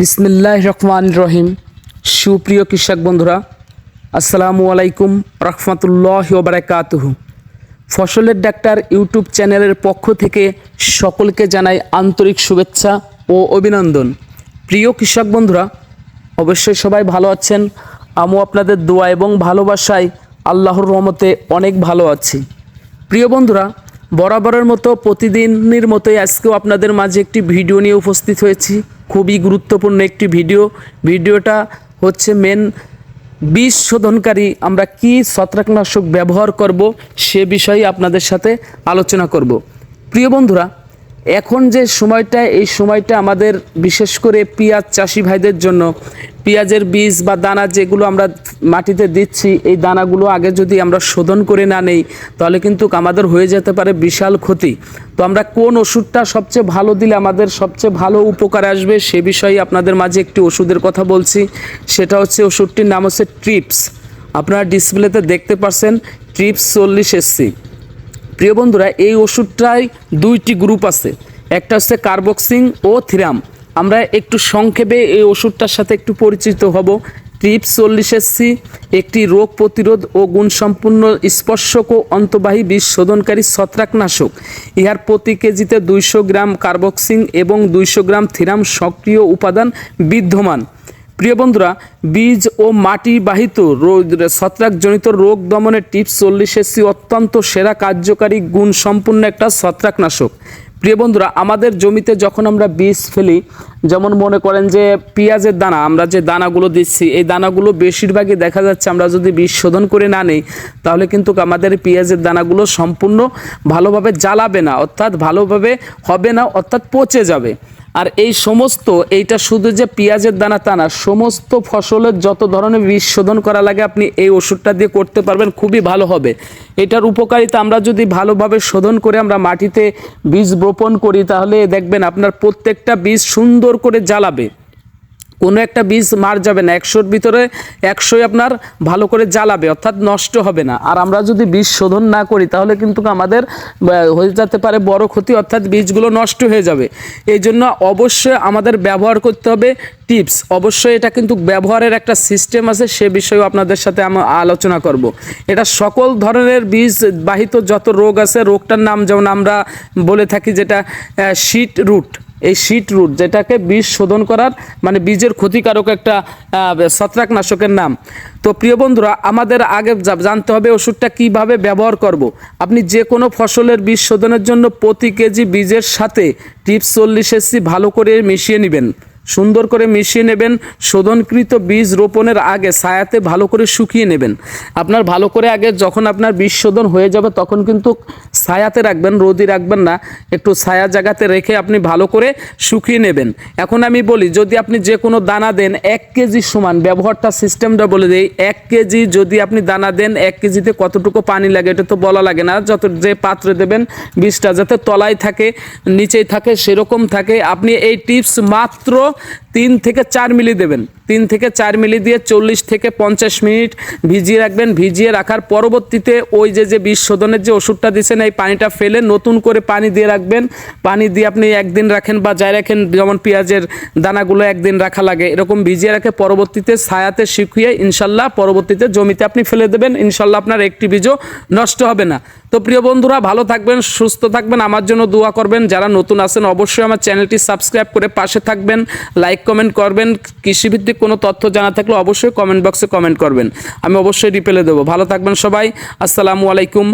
বিসমিল্লাহ রহমান রহিম। সুপ্রিয় কৃষক বন্ধুরা, আসসালামু আলাইকুম রহমতুল্লাহ বারাকাতুহু। ফসলের ডাক্তার ইউটিউব চ্যানেলের পক্ষ থেকে সকলকে জানাই আন্তরিক শুভেচ্ছা ও অভিনন্দন। প্রিয় কৃষক বন্ধুরা, অবশ্যই সবাই ভালো আছেন। আমিও আপনাদের দোয়া এবং ভালোবাসায় আল্লাহর রহমতে অনেক ভালো আছি। প্রিয় বন্ধুরা, বরাবরের মতো প্রতিদিনের মতোই আজকেও আপনাদের মাঝে একটি ভিডিও নিয়ে উপস্থিত হয়েছি। খুবই গুরুত্বপূর্ণ একটি ভিডিও। ভিডিওটা হচ্ছে মেন বিষ শোধনকারী আমরা কি ছত্রাকনাশক ব্যবহার করব সে বিষয়ে আপনাদের সাথে আলোচনা করব। প্রিয় বন্ধুরা এখন যে সময়টা, এই সময়টা আমাদের বিশেষ করে পেঁয়াজ চাষি ভাইদের জন্য, পেঁয়াজের বীজ বা দানা যেগুলো আমরা মাটিতে দিচ্ছি, এই দানাগুলো আগে যদি আমরা শোধন করে না নেই, তাহলে কিন্তু আমাদের হয়ে যেতে পারে বিশাল ক্ষতি। তো আমরা কোন ওষুধটা সবচেয়ে ভালো দিলে আমাদের সবচেয়ে ভালো উপকার আসবে, সে বিষয়ে আপনাদের মাঝে একটি ওষুধের কথা বলছি। সেটা হচ্ছে ওষুধটির নাম হচ্ছে ট্রিপস। আপনারা ডিসপ্লেতে দেখতে পাচ্ছেন ট্রিপস চল্লিশ এসসি। প্রিয় বন্ধুরা, এই ওষুধটাই দুইটি গ্রুপ আছে। একটা হচ্ছে কার্বক্সিং ও থিরাম আমরা একটু সংক্ষেপে এই ওষুধটার সাথে একটু পরিচিত হব। ট্রিপস চল্লিশ এসসি, একটি রোগ প্রতিরোধ ও গুণসম্পন্ন স্পর্শক ও অন্তবাহী বিষ শোধনকারী ছত্রাকনাশক। ইহার প্রতি কেজিতে দুইশো গ্রাম কার্বক্সিং এবং দুইশো গ্রাম থিরাম সক্রিয় উপাদান বিদ্যমান। প্রিয় বন্ধুরা, বীজ ও মাটি বাহিত ছত্রাকজনিত রোগ দমনের টিপস চল্লিশ এসি অত্যন্ত সেরা কার্যকারী গুণ সম্পূর্ণ একটা ছত্রাকনাশক। প্রিয় বন্ধুরা, আমাদের জমিতে যখন আমরা বীজ ফেলি, যেমন মনে করেন যে পেঁয়াজের দানা, আমরা যে দানাগুলো দিচ্ছি, এই দানাগুলো বেশিরভাগই দেখা যাচ্ছে আমরা যদি বীজ শোধন করে না নেই, তাহলে কিন্তু আমাদের পেঁয়াজের দানাগুলো সম্পূর্ণ ভালোভাবে জ্বালাবে না, অর্থাৎ ভালোভাবে হবে না, অর্থাৎ পচে যাবে। আর এই সমস্ত, এইটা শুধু যে পেঁয়াজের দানা তা না, সমস্ত ফসলের যত ধরনের বীজ শোধন করা লাগে, আপনি এই ওষুধটা দিয়ে করতে পারবেন, খুবই ভালো হবে। এটার উপকারিতা আমরা যদি ভালোভাবে শোধন করে আমরা মাটিতে বীজ বপন করি, তাহলে দেখবেন আপনার প্রত্যেকটা বীজ সুন্দর করে জ্বালাবে। কোনো একটা বীজ মার যাবে না, একশোর ভিতরে একশোই আপনার ভালো করে জ্বালাবে, অর্থাৎ নষ্ট হবে না। আর আমরা যদি বীজ শোধন না করি, তাহলে কিন্তু আমাদের হয়ে যেতে পারে বড় ক্ষতি, অর্থাৎ বীজগুলো নষ্ট হয়ে যাবে। এই জন্য অবশ্যই আমাদের ব্যবহার করতে হবে টিপস। অবশ্যই এটা কিন্তু ব্যবহারের একটা সিস্টেম আছে, সে বিষয়েও আপনাদের সাথে আমি আলোচনা করব। এটা সকল ধরনের বীজ বাহিত যত রোগ আছে, রোগটার নাম যেমন আমরা বলে থাকি যেটা শিট রুট। এই শীট রুট, যেটাকে বীজ শোধন করার মানে বীজের ক্ষতিকারক একটা ছত্রাকনাশকের নাম তো প্রিয় বন্ধুরা, আমাদের আগে জানতে হবে ওষুধটা কীভাবে ব্যবহার করব। আপনি যে কোনো ফসলের বীজ শোধনের জন্য প্রতি কেজি বীজের সাথে টিপস চল্লিশ এসি ভালো করে মিশিয়ে নেবেন সুন্দর করে মিশিয়ে নেবেন। শোধনকৃত বীজ রোপণের আগে ছায়াতে ভালো করে শুকিয়ে নেবেন। আপনার ভালো করে আগে যখন আপনার বীজ শোধন হয়ে যাবে তখন কিন্তু ছায়াতে রাখবেন, রোদি রাখবেন না। একটু ছায়া জায়গাতে রেখে আপনি ভালো করে শুকিয়ে নেবেন। এখন আমি বলি, যদি আপনি যে কোনো দানা দেন, এক কেজি সমান, ব্যবহারটা সিস্টেমটা বলে দিই, এক কেজি যদি আপনি দানা দেন, এক কেজিতে কতটুকু পানি লাগে এটা তো বলা লাগে না। যত যে পাত্রে দেবেন বীজটা, যাতে তলায় থাকে, নিচেই থাকে, সেরকম থাকে। আপনি এই টিপস মাত্র তিন থেকে চার মিলি দেবেন। তিন থেকে চার মিলি দিয়ে চল্লিশ থেকে পঞ্চাশ মিনিট ভিজিয়ে রাখবেন। ভিজিয়ে রাখার পরবর্তীতে ওই যে যে বিষ শোধনের যে ওষুধটা দিচ্ছেন এই পানিটা ফেলে নতুন করে পানি দিয়ে রাখবেন। পানি দিয়ে আপনি একদিন রাখেন বা যাই রাখেন, যেমন পেঁয়াজের দানাগুলো একদিন রাখা লাগে, এরকম ভিজিয়ে রাখে পরবর্তীতে ছায়াতে শুকিয়ে ইনশাল্লাহ পরবর্তীতে জমিতে আপনি ফেলে দেবেন। ইনশাল্লাহ আপনার একটি বীজও নষ্ট হবে না। তো প্রিয় বন্ধুরা, ভালো থাকবেন, সুস্থ থাকবেন, আমার জন্য দোয়া করবেন। যারা নতুন আছেন, অবশ্যই আমার চ্যানেলটি সাবস্ক্রাইব করে পাশে থাকবেন, লাইক কমেন্ট করবেন। কৃষিভিত্তিক কোনো তথ্য জানা থাকলে অবশ্যই কমেন্ট বক্সে কমেন্ট করবেন। আমি অবশ্যই রিপ্লাই দেবো। ভালো থাকবেন সবাই। আসসালামু আলাইকুম